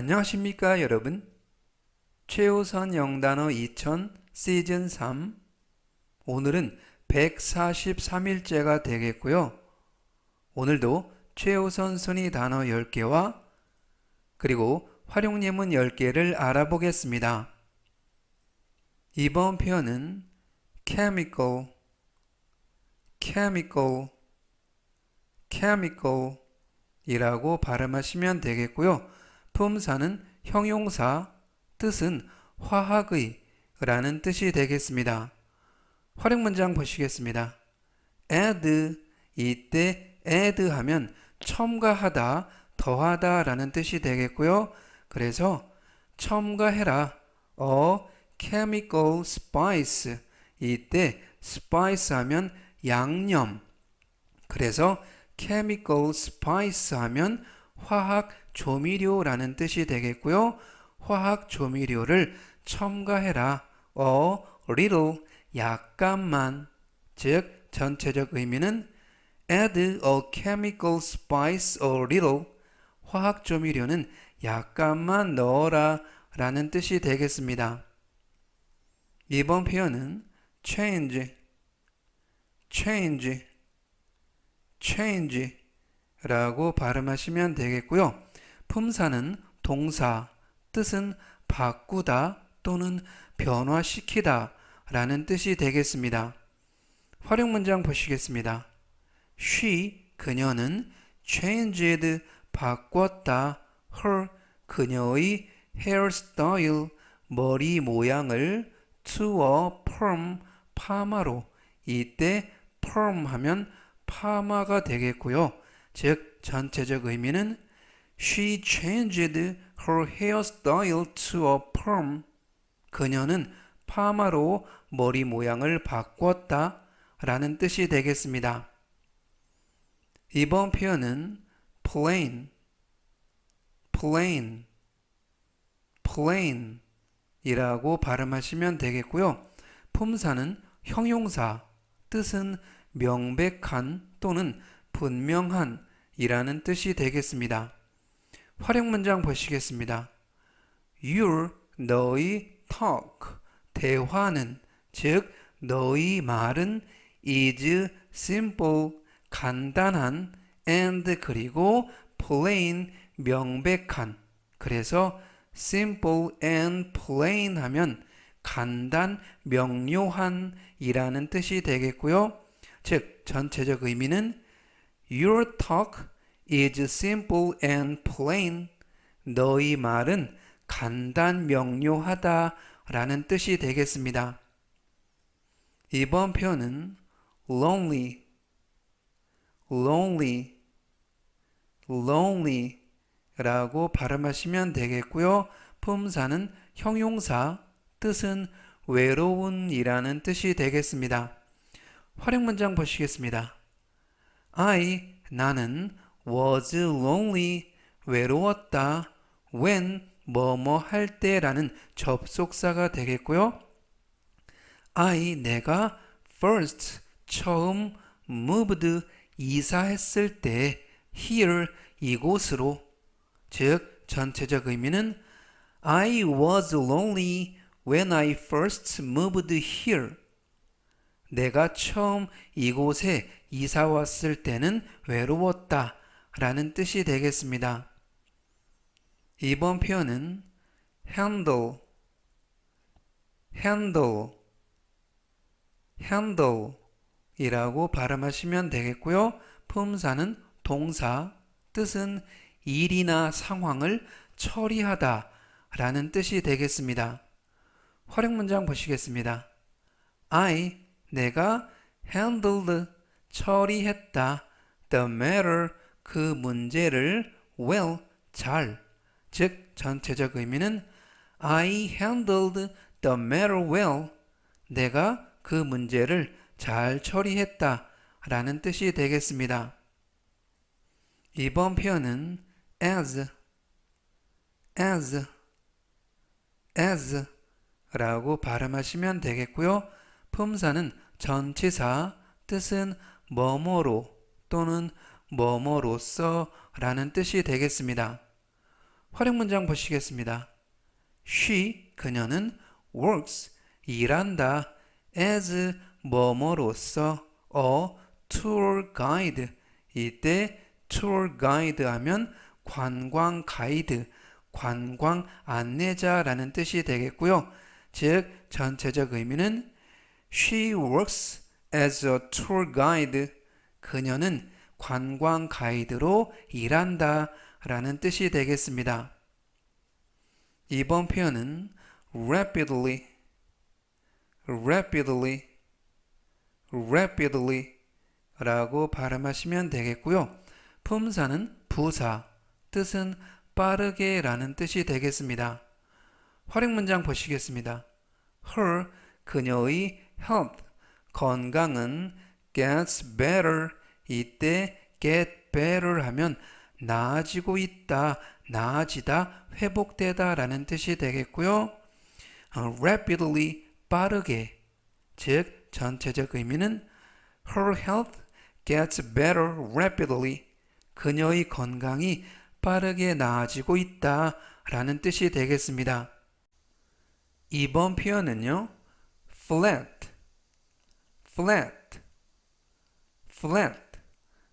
안녕하십니까 여러분? 최우선 영단어 2000 시즌 3 오늘은 143일째가 되겠고요. 오늘도 최우선 순위 단어 10개와 그리고 활용 예문 10개를 알아보겠습니다. 이번 표현은 chemical chemical chemical 이라고 발음하시면 되겠고요 품사는 형용사, 뜻은 화학의 라는 뜻이 되겠습니다. 활용 문장 보시겠습니다. add 이때 add 하면 첨가하다, 더하다 라는 뜻이 되겠고요. 그래서 첨가해라. a chemical spice 이때 spice 하면 양념 그래서 chemical spice 하면 화학 조미료라는 뜻이 되겠고요. 화학 조미료를 첨가해라. a little 약간만 즉 전체적 의미는 add a chemical spice a little 화학 조미료는 약간만 넣어라 라는 뜻이 되겠습니다. 이번 표현은 change change change 라고 발음하시면 되겠고요. 품사는 동사, 뜻은 바꾸다 또는 변화시키다 라는 뜻이 되겠습니다. 활용 문장 보시겠습니다. She, 그녀는 changed, 바꿨다, her, 그녀의 hairstyle, 머리 모양을 to a perm, 파마로. 이때 perm 하면 파마가 되겠고요. 즉, 전체적 의미는 She changed her hairstyle to a perm. 그녀는 파마로 머리 모양을 바꿨다 라는 뜻이 되겠습니다. 이번 표현은 plain, plain, plain 이라고 발음하시면 되겠고요. 품사는 형용사, 뜻은 명백한 또는 분명한 이라는 뜻이 되겠습니다. 활용 문장 보시겠습니다. Your 너의 talk 대화는 즉 너의 말은 is simple 간단한 and 그리고 plain 명백한 그래서 simple and plain 하면 간단 명료한 이라는 뜻이 되겠고요. 즉 전체적 의미는 Your talk is simple and plain. 너희 말은 간단 명료하다 라는 뜻이 되겠습니다. 이번 표현은 lonely, lonely, lonely 라고 발음하시면 되겠고요. 품사는 형용사, 뜻은 외로운 이라는 뜻이 되겠습니다. 활용 문장 보시겠습니다. I, 나는 was lonely 외로웠다 when 뭐뭐 할 때라는 접속사가 되겠고요. I 내가 first 처음 moved 이사했을 때 here 이곳으로 즉 전체적 의미는 I was lonely when I first moved here. 내가 처음 이곳에 이사 왔을 때는 외로웠다 라는 뜻이 되겠습니다. 이번 표현은 handle, handle, handle 이라고 발음하시면 되겠고요. 품사는 동사, 뜻은 일이나 상황을 처리하다 라는 뜻이 되겠습니다. 활용 문장 보시겠습니다. I, 내가 handled, 처리했다. The matter, 그 문제를 well, 잘. 즉, 전체적 의미는 I handled the matter well. 내가 그 문제를 잘 처리했다. 라는 뜻이 되겠습니다. 이번 표현은 as, as, as 라고 발음하시면 되겠고요. 품사는 전치사, 뜻은 뭐뭐로 또는 뭐뭐로서 라는 뜻이 되겠습니다. 활용 문장 보시겠습니다. She, 그녀는 works, 일한다, as 뭐뭐로서 a tour guide. 이때 tour guide 하면 관광 가이드, 관광 안내자라는 뜻이 되겠고요. 즉, 전체적 의미는 She works as a tour guide. 그녀는 관광 가이드로 일한다 라는 뜻이 되겠습니다. 이번 표현은 rapidly, rapidly, rapidly 라고 발음하시면 되겠고요. 품사는 부사, 뜻은 빠르게 라는 뜻이 되겠습니다. 활용 문장 보시겠습니다. Her, 그녀의 health, 건강은 gets better. 이때 get better 하면 나아지고 있다, 나아지다, 회복되다 라는 뜻이 되겠고요. 어, rapidly, 빠르게. 즉, 전체적 의미는 her health gets better rapidly. 그녀의 건강이 빠르게 나아지고 있다 라는 뜻이 되겠습니다. 이번 표현은요. flat, flat, flat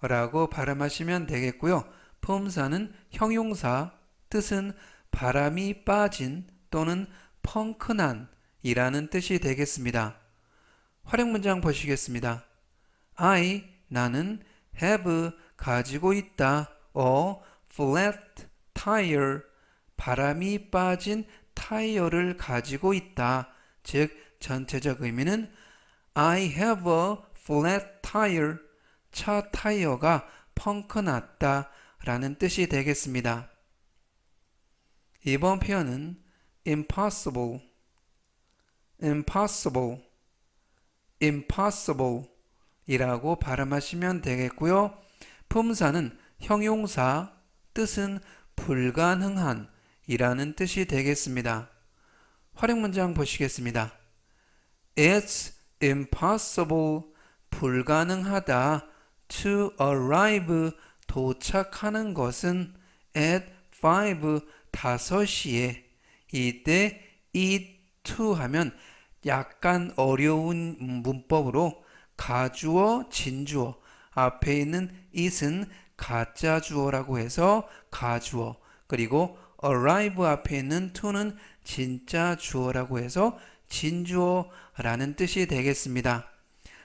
라고 발음하시면 되겠고요. 품사는 형용사, 뜻은 바람이 빠진 또는 펑크난 이라는 뜻이 되겠습니다. 활용 문장 보시겠습니다. I, 나는 have, 가지고 있다. a flat tire, 바람이 빠진 타이어를 가지고 있다. 즉, 전체적 의미는 I have a flat tire. 차 타이어가 펑크 났다 라는 뜻이 되겠습니다. 이번 표현은 impossible, impossible, impossible 이라고 발음하시면 되겠고요. 품사는 형용사, 뜻은 불가능한 이라는 뜻이 되겠습니다. 활용 문장 보시겠습니다. It's impossible, 불가능하다. to arrive, 도착하는 것은 at 5, 5시에. 이때 it to 하면 약간 어려운 문법으로 가주어, 진주어, 앞에 있는 it은 가짜 주어라고 해서 가주어, 그리고 arrive 앞에 있는 to는 진짜 주어라고 해서 진주어라는 뜻이 되겠습니다.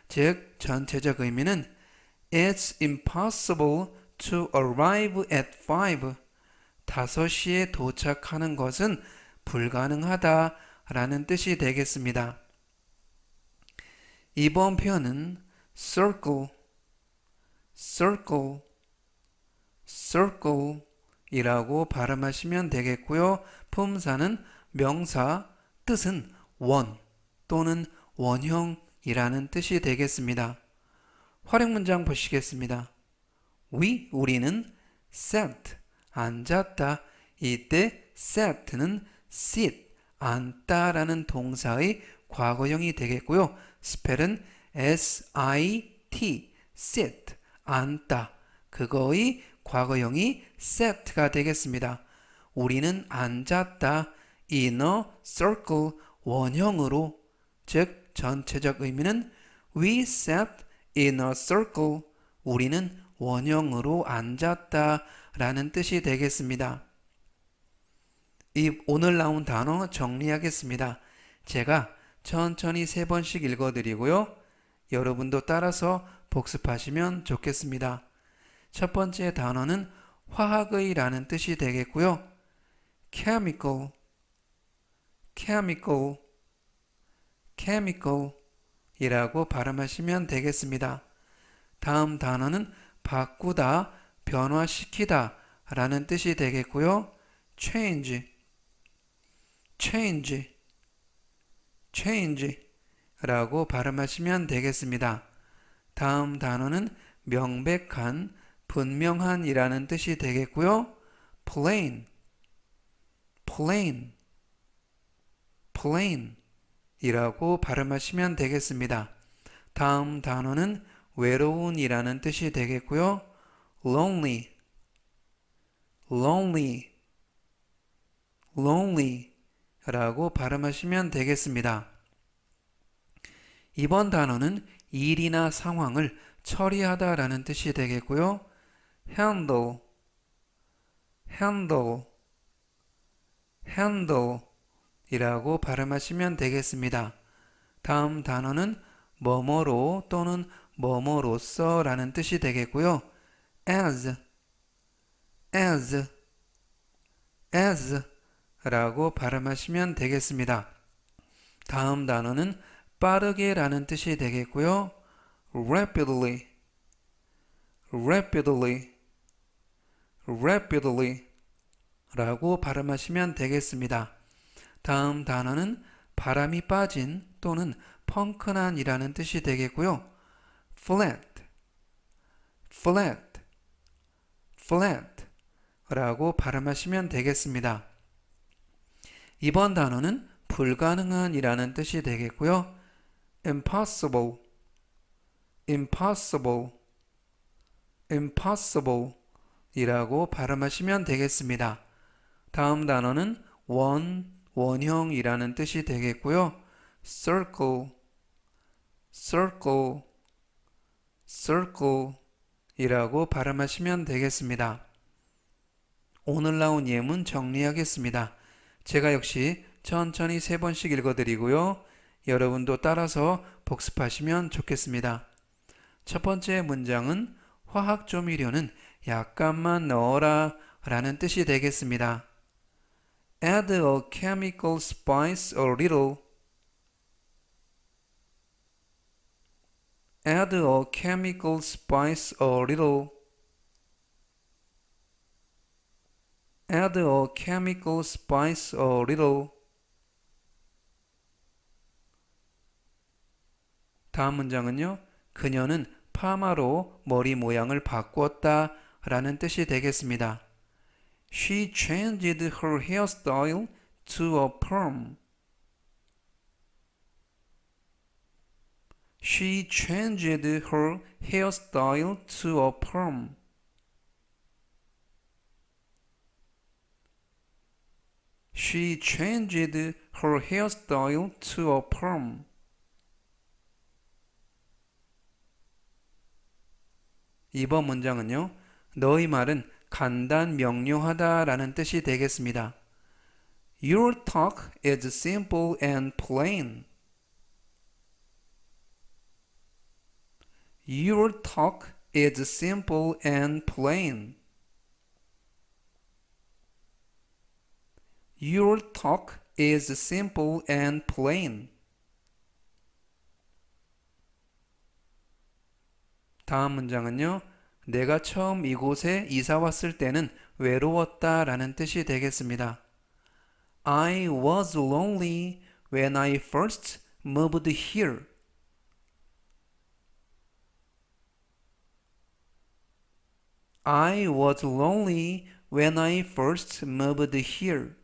즉, 전체적 의미는 It's impossible to arrive at 5. 5시에 도착하는 것은 불가능하다 라는 뜻이 되겠습니다. 이번 표현은 circle, circle, circle 이라고 발음하시면 되겠고요. 품사는 명사, 뜻은 원 또는 원형이라는 뜻이 되겠습니다. 활용 문장 보시겠습니다. We, 우리는 sat, 앉았다. 이때 sat는 sit, 앉다라는 동사의 과거형이 되겠고요. 스펠은 s-i-t, sit, 앉다. 그거의 과거형이 set가 되겠습니다. 우리는 앉았다. in a circle, 원형으로. 즉, 전체적 의미는 we sat in a circle. 우리는 원형으로 앉았다. 라는 뜻이 되겠습니다. 이 오늘 나온 단어 정리하겠습니다. 제가 천천히 세 번씩 읽어드리고요. 여러분도 따라서 복습하시면 좋겠습니다. 첫 번째 단어는 화학의라는 뜻이 되겠고요. chemical, chemical, chemical 이라고 발음하시면 되겠습니다. 다음 단어는 바꾸다, 변화시키다 라는 뜻이 되겠고요. change, change, change 라고 발음하시면 되겠습니다. 다음 단어는 명백한, 분명한 이라는 뜻이 되겠고요. plain, plain, plain 이라고 발음하시면 되겠습니다. 다음 단어는 외로운 이라는 뜻이 되겠고요. lonely, lonely, lonely 라고 발음하시면 되겠습니다. 이번 단어는 일이나 상황을 처리하다 라는 뜻이 되겠고요. handle, handle, handle 이라고 발음하시면 되겠습니다. 다음 단어는 뭐뭐로 또는 뭐뭐로서 라는 뜻이 되겠고요. as, as, as 라고 발음하시면 되겠습니다. 다음 단어는 빠르게 라는 뜻이 되겠고요. rapidly, rapidly, rapidly 라고 발음하시면 되겠습니다. 다음 단어는 바람이 빠진 또는 펑크난 이라는 뜻이 되겠고요. flat, flat, flat 라고 발음하시면 되겠습니다. 이번 단어는 불가능한 이라는 뜻이 되겠고요. impossible, impossible, impossible 이라고 발음하시면 되겠습니다. 다음 단어는 원, 원형이라는 뜻이 되겠고요. circle, circle, circle 이라고 발음하시면 되겠습니다. 오늘 나온 예문 정리하겠습니다. 제가 역시 천천히 세 번씩 읽어드리고요. 여러분도 따라서 복습하시면 좋겠습니다. 첫 번째 문장은 화학 조미료는 약간만 넣어라 라는 뜻이 되겠습니다. Add a chemical spice a little. Add a chemical spice a little. Add a chemical spice a little. 다음 문장은요. 그녀는 파마로 머리 모양을 바꾸었다 라는 뜻이 되겠습니다. She changed her hairstyle to a perm. She changed her hairstyle to a perm. She changed her hairstyle to a perm. 이번 문장은요. 너희 말은 간단 명료하다 라는 뜻이 되겠습니다. Your talk is simple and plain. Your talk is simple and plain. Your talk is simple and plain. 다음 문장은요. 내가 처음 이곳에 이사 왔을 때는 외로웠다 라는 뜻이 되겠습니다. I was lonely when I first moved here. I was lonely when I first moved here.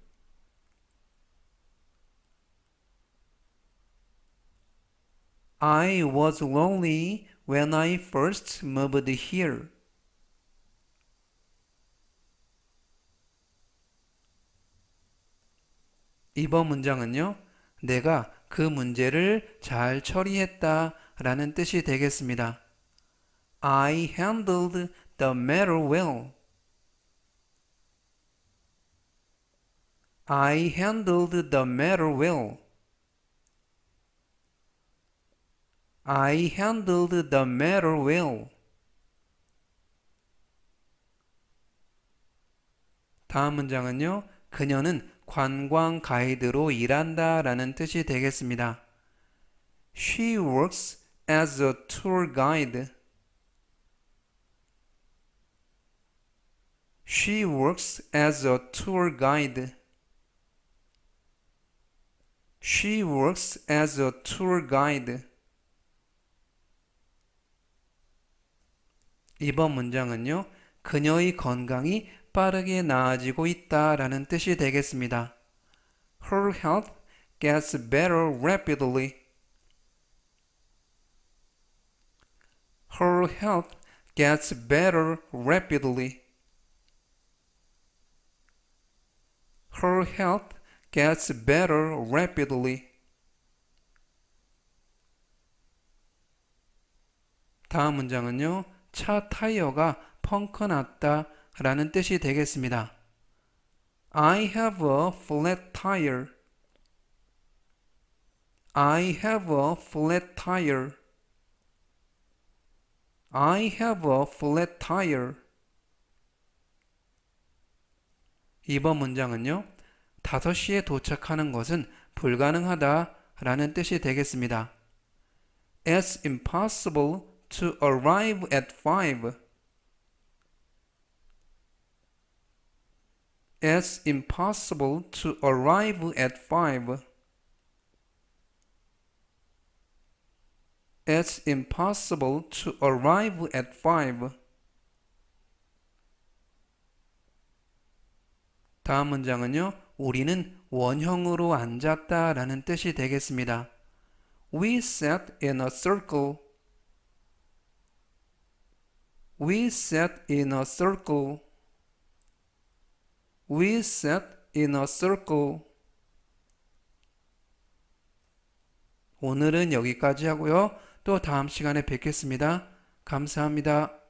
I was lonely when I first moved here. 이번 문장은요, 내가 그 문제를 잘 처리했다 라는 뜻이 되겠습니다. I handled the matter well. I handled the matter well. I handled the matter well. 다음 문장은요. 그녀는 관광 가이드로 일한다 라는 뜻이 되겠습니다. She works as a tour guide. She works as a tour guide. She works as a tour guide. 이번 문장은요. 그녀의 건강이 빠르게 나아지고 있다라는 뜻이 되겠습니다. Her health gets better rapidly. Her health gets better rapidly. her health gets better rapidly. 다음 문장은요. 차 타이어가 펑크 났다 라는 뜻이 되겠습니다. I have a flat tire. I have a flat tire. I have a flat tire. 이번 문장은요. 5시에 도착하는 것은 불가능하다 라는 뜻이 되겠습니다. It's impossible to arrive at 5. It's impossible to arrive at 5. It's impossible to arrive at 5. 다음 문장은요. 우리는 원형으로 앉았다 라는 뜻이 되겠습니다. We sat in a circle. We sat in a circle. We sat in a circle. 오늘은 여기까지 하고요. 또 다음 시간에 뵙겠습니다. 감사합니다.